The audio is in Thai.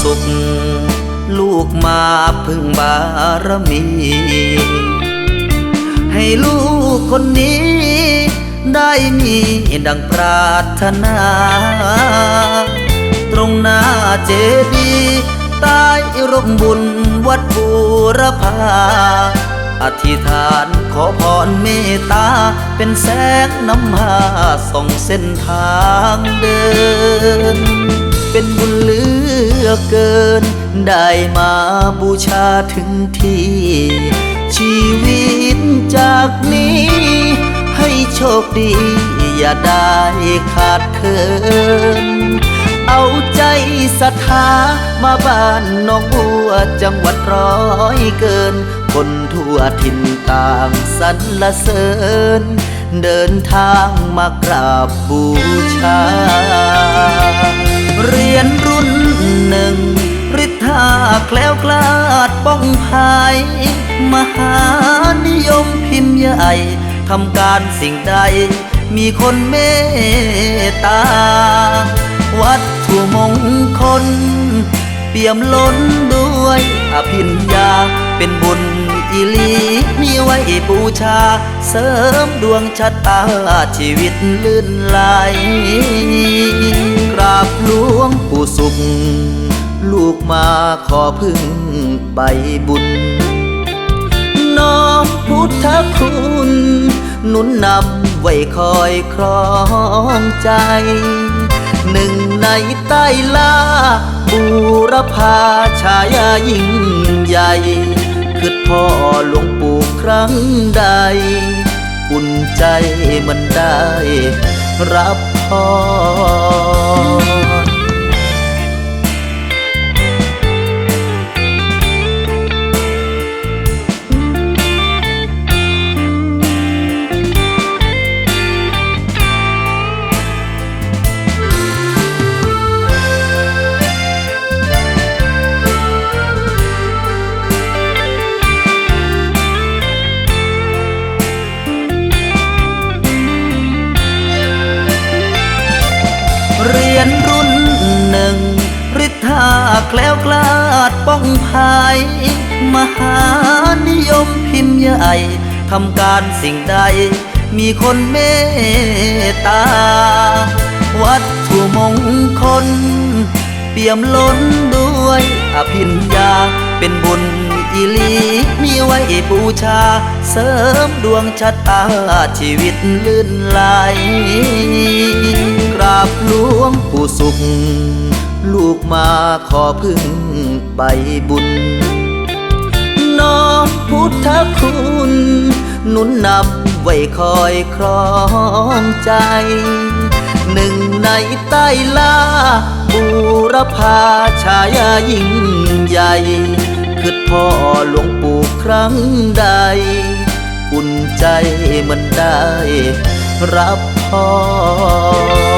สุข ลูกมาพึ่งบารมี ให้ลูกคนนี้ ได้มีดังปรารถนา ตรงหน้าเจดีย์ใต้ร่มบุญวัดบูรพาอธิษฐานขอพรเมตตา เป็นแสงน้ำมาส่องเส้นทางเดิน เป็นบุญเห ลือเกิน ได้มาบูชาถึงที่ ชีวิตจากนี้ ให้โชคดี อย่าได้ขาดเคิน เอาใจศรัทธามาบ้านน้องบัวจังหวัดร้อยเกิน คนทั่วถิ่นต่างสรรเสริญ เดินทางมากราบบูชา ภายมหานิยมพิมพ์ใหญ่ทำการสิ่งใด มีคนเมตตา วัตถุมงคล เปี่ยมล้นด้วยอภิญญาเป็นบุญอีหลีมีไว้บูชา เสริมดวงชะตาชีวิตลื่นไหลกราบหลวงปู่สุข ลูกมาขอพึ่งใบบุญ น้อมพุทธคุณหนุนนำไว้คอยครองใจ หนึ่งในใต้ล่าบูรพาชายายิ่งใหญ่คือพ่อหลวงปู่ครั้งใด อุ่นใจมันได้รับพร แคล้วกลาดป้องภายมหานิยมพิมพ์ใหญ่ทำการสิ่งใด มีคนเมตตา วัตถุมงคล เปี่ยมล้นด้วยอภิญญา เป็นบุญอีลีมีไว้บูชา เสริมดวงชะตา ชีวิตลื่นไหลกราบหลวงปู่สุข ลูกมาขอพึ่งใบบุญ น้อมพุทธคุณหนุนนำไว้คอยครองใจ หนึ่งในใต้ล่าบูรพาชายายิ่งใหญ่คือพ่อหลวงปู่ครั้งใด อุ่นใจมันได้รับพร